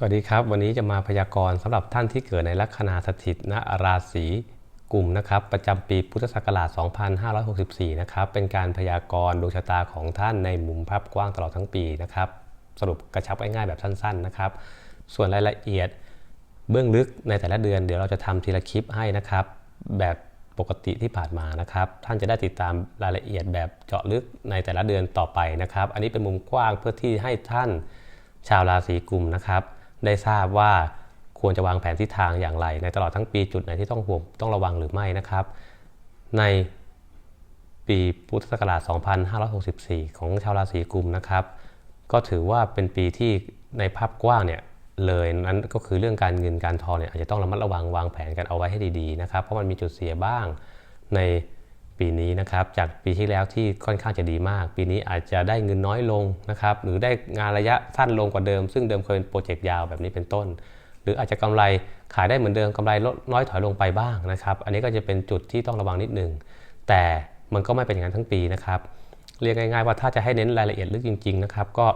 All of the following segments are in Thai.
สวัสดีครับ วันนี้จะมาพยากรณ์สำหรับท่านที่เกิดในลัคนาสถิตณราศีกลุ่มนะครับประจำปีพุทธศักราช 2564 นะครับเป็นการพยากรณ์ดวงชะตาของท่านในมุมภาพกว้างตลอดทั้งปีนะครับสรุปกระชับง่ายๆแบบสั้นๆนะครับ ส่วนรายละเอียดเบื้องลึกในแต่ละเดือนเดี๋ยวเราจะทำทีละคลิปให้นะครับ แบบปกติที่ผ่านมานะครับ ท่านจะได้ติดตามรายละเอียดแบบเจาะลึกในแต่ละเดือนต่อไปนะครับ อันนี้เป็นมุมกว้างเพื่อที่ให้ท่านชาวราศีกุมนะครับ ได้ทราบว่าควรจะวางแผนทิศทางอย่างไร ในตลอดทั้งปีจุดไหนที่ต้องห่วงต้องระวังหรือไม่นะครับ ในปีพุทธศักราช 2564 ของชาวราศีกุมนะครับ ก็ถือว่าเป็นปีที่ในภาพกว้างเนี่ยเลยนั้นก็คือเรื่องการเงินการทองเนี่ยอาจจะต้องระมัดระวังวางแผนกันเอาไว้ให้ดีๆนะครับ เพราะมันมีจุดเสียบ้างใน ปีนี้นะครับจากปีที่แล้วที่ค่อนข้างจะดีมาก ปีนี้อาจจะได้เงินน้อยลงนะครับหรือได้งานระยะสั้นลงกว่าเดิม ซึ่งเดิมเคยเป็นโปรเจกต์ยาวแบบนี้เป็นต้น หรืออาจจะกำไรขายได้เหมือนเดิมกำไรลดน้อยถอยลงไปบ้างนะครับอันนี้ก็จะเป็นจุดที่ต้องระวังนิดหนึ่งแต่มันก็ไม่เป็นอย่างนั้นทั้งปีนะครับเรียกง่ายๆว่าถ้าจะให้เน้นรายละเอียดลึกจริงๆนะครับก็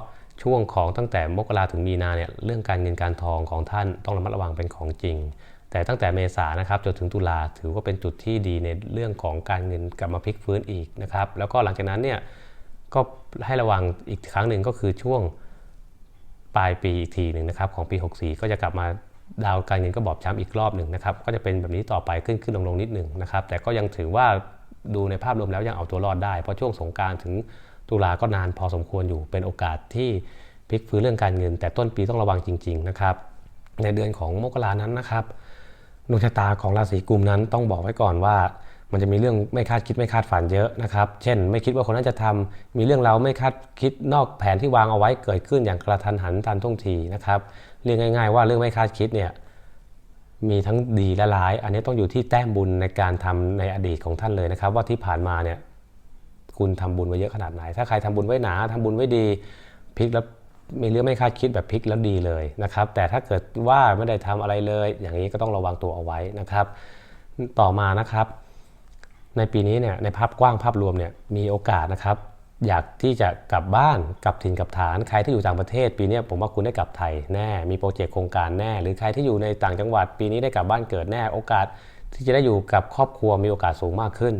ช่วงของตั้งแต่มกราถึงมีนาเนี่ยเรื่องการเงินการทองของท่านต้องระมัดระวังเป็นของจริง แต่ตั้งแต่เมษานะครับจนถึงตุลาถือว่าเป็นจุดที่ดีในเรื่องของการเงินกลับมาพลิกฟื้นอีกนะครับ แล้วก็หลังจากนั้นเนี่ยก็ให้ระวังอีกครั้งหนึ่งก็คือช่วงปลายปีอีกทีหนึ่งนะครับของปี 64 ก็จะกลับมาดาวการเงินก็บอบช้ำอีกรอบหนึ่งนะครับก็จะเป็นแบบนี้ต่อไปขึ้นขึ้นลงลงนิดหนึ่งนะครับแต่ก็ยังถือว่าดูในภาพรวมแล้วยังเอาตัวรอดได้เพราะช่วงสงการถึงตุลาก็นานพอสมควรอยู่เป็นโอกาสที่พลิกฟื้นเรื่องการเงิน แต่ต้นปีต้องระวังจริง ๆนะครับ ในเดือนของมกรานั้นนะครับ ดวงชะตาของราศีกุมนั้นต้องบอกไว้ก่อนว่า มันจะมีเรื่องไม่คาดคิดไม่คาดฝันเยอะนะครับ เช่น ไม่คิดว่าคนนั้นจะทำมีเรื่องเราวไม่คาดคิดนอกแผนที่วางเอาไว้เกิดขึ้นอย่างกระทันหันทันท่วงทีนะครับเรียกง่าย ๆ ว่าเรื่องไม่คาดคิดเนี่ยมีทั้งดีและร้าย อันนี้ต้องอยู่ที่แต้มบุญในการทำในอดีตของท่านเลยนะครับ ว่าที่ผ่านมาเนี่ยคุณทำบุญไว้เยอะขนาดไหน ถ้าใครทำบุญไว้หนาทำบุญไว้ดีพลิกแล้ว มีเรื่องไม่คาดคิดแบบพลิกแล้วดีเลยนะครับ แต่ถ้าเกิดว่าไม่ได้ทำอะไรเลย อย่างนี้ก็ต้องระวังตัวเอาไว้นะครับ ต่อมานะครับ ในปีนี้เนี่ยในภาพกว้างภาพรวมเนี่ยมีโอกาสนะครับ อยากที่จะกลับบ้านกลับถิ่นกลับฐานใครที่อยู่ต่างประเทศ ปีนี้ผมว่าคุณได้กลับไทยแน่ มีโปรเจกต์โครงการแน่ หรือใครที่อยู่ในต่างจังหวัด ปีนี้ได้กลับบ้านเกิดแน่ โอกาสที่จะได้อยู่กับครอบครัวมีโอกาสสูงมากขึ้น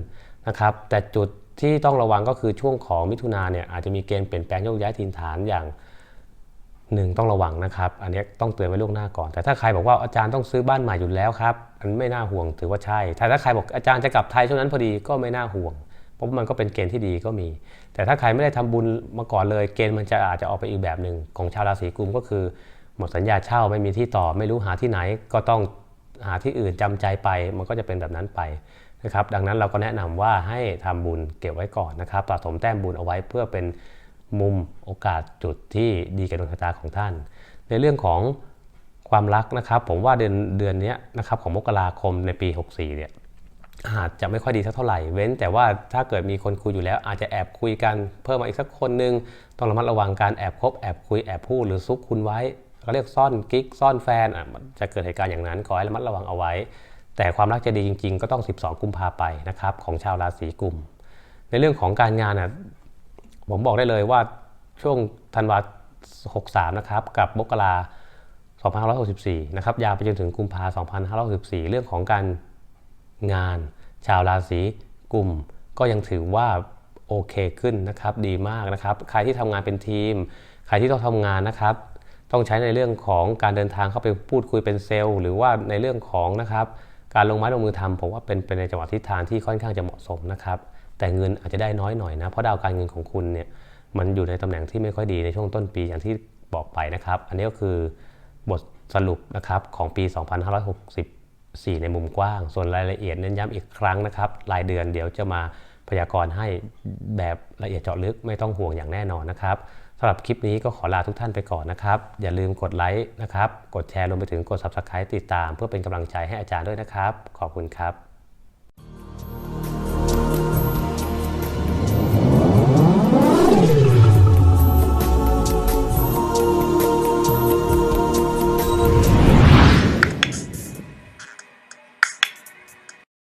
นะครับ แต่จุดที่ต้องระวังก็คือช่วงของมิถุนาเนี่ยอาจจะมีเกณฑ์เปลี่ยนแปลงโยกย้ายถิ่นฐานอย่าง หนึ่งต้องระวังนะครับ อันนี้ต้องเตือนไว้ล่วงหน้าก่อน แต่ถ้าใครบอกว่าอาจารย์ต้องซื้อบ้านใหม่อยู่แล้วครับอันไม่น่าห่วงถือว่าใช่แต่ถ้าใครบอกอาจารย์จะกลับไทยช่วงนั้นพอดีก็ไม่น่าห่วงเพราะมันก็เป็นเกณฑ์ที่ดีก็มี แต่ถ้าใครไม่ได้ทำบุญมาก่อนเลย เกณฑ์มันจะอาจจะออกไปอีกแบบหนึ่งของชาวราศีกุมก็คือ หมดสัญญาเช่าไม่มีที่ต่อไม่รู้หาที่ไหน ก็ต้องหาที่อื่นจำใจไป มันก็จะเป็นแบบนั้นไปนะครับดังนั้นเราก็แนะนำว่าให้ทำบุญเก็บไว้ก่อนนะครับสะสมแต้มบุญเอาไว้เพื่อเป็น มุมโอกาสจุดที่ดีกับดวงชะตาของท่าน ในเรื่องของความรักนะครับ ผมว่าเดือนเดือนนี้นะครับของมกราคมในปี 64เนี่ยอาจจะไม่ค่อยดีสักเท่าไหร่ เว้น แต่ว่าถ้าเกิดมีคนคุยอยู่แล้ว อาจจะแอบคุยกันเพิ่มมาอีกสักคนนึงต้องระมัดระวังการแอบคบแอบคุยแอบพูดหรือซุกคุณไว้เขาเรียกซ่อนกิ๊กซ่อนแฟนอะจะเกิดเหตุการณ์อย่างนั้นขอให้ระมัดระวังเอาไว้ แต่ความรักจะดีจริง ๆ ก็ต้อง 12 กุมภาไปนะครับของชาวราศีกุม ในเรื่องของการงานอะ ผมบอกได้เลยว่าช่วงธันวา63 นะครับกับมกรา2564 นะครับยาวไปจนถึงกุมภา2564 เรื่องของการงาน ชาวราศีกุมก็ยังถือว่าโอเคขึ้นนะครับดีมากนะครับ ใครที่ทำงานเป็นทีม ใครที่ต้องทำงานนะครับ ต้องใช้ในเรื่องของการเดินทางเข้าไปพูดคุยเป็นเซลล์ หรือว่าในเรื่องของนะครับการลงไม้ลงมือทำผมว่าเป็นเป็นในจังหวะทิศทางที่ค่อนข้างจะเหมาะสมนะครับ แต่เงินอาจจะได้น้อยหน่อยนะ เพราะดาวการเงินของคุณเนี่ยมันอยู่ในตำแหน่งที่ไม่ค่อยดีในช่วงต้นปีอย่างที่บอกไปนะครับ อันนี้ก็คือบทสรุปนะครับของปี 2564 ในมุมกว้าง ส่วนรายละเอียดเน้นย้ำอีกครั้งนะครับ รายเดือนเดี๋ยวจะมาพยากรณ์ให้แบบละเอียดเจาะลึกไม่ต้องห่วงอย่างแน่นอนนะครับสำหรับคลิปนี้ก็ขอลาทุกท่านไปก่อนนะครับ อย่าลืมกดไลค์นะครับ กดแชร์รวมไปถึงกด Subscribe ติดตาม เพื่อเป็นกำลังใจให้อาจารย์ด้วยนะครับ ขอบคุณครับ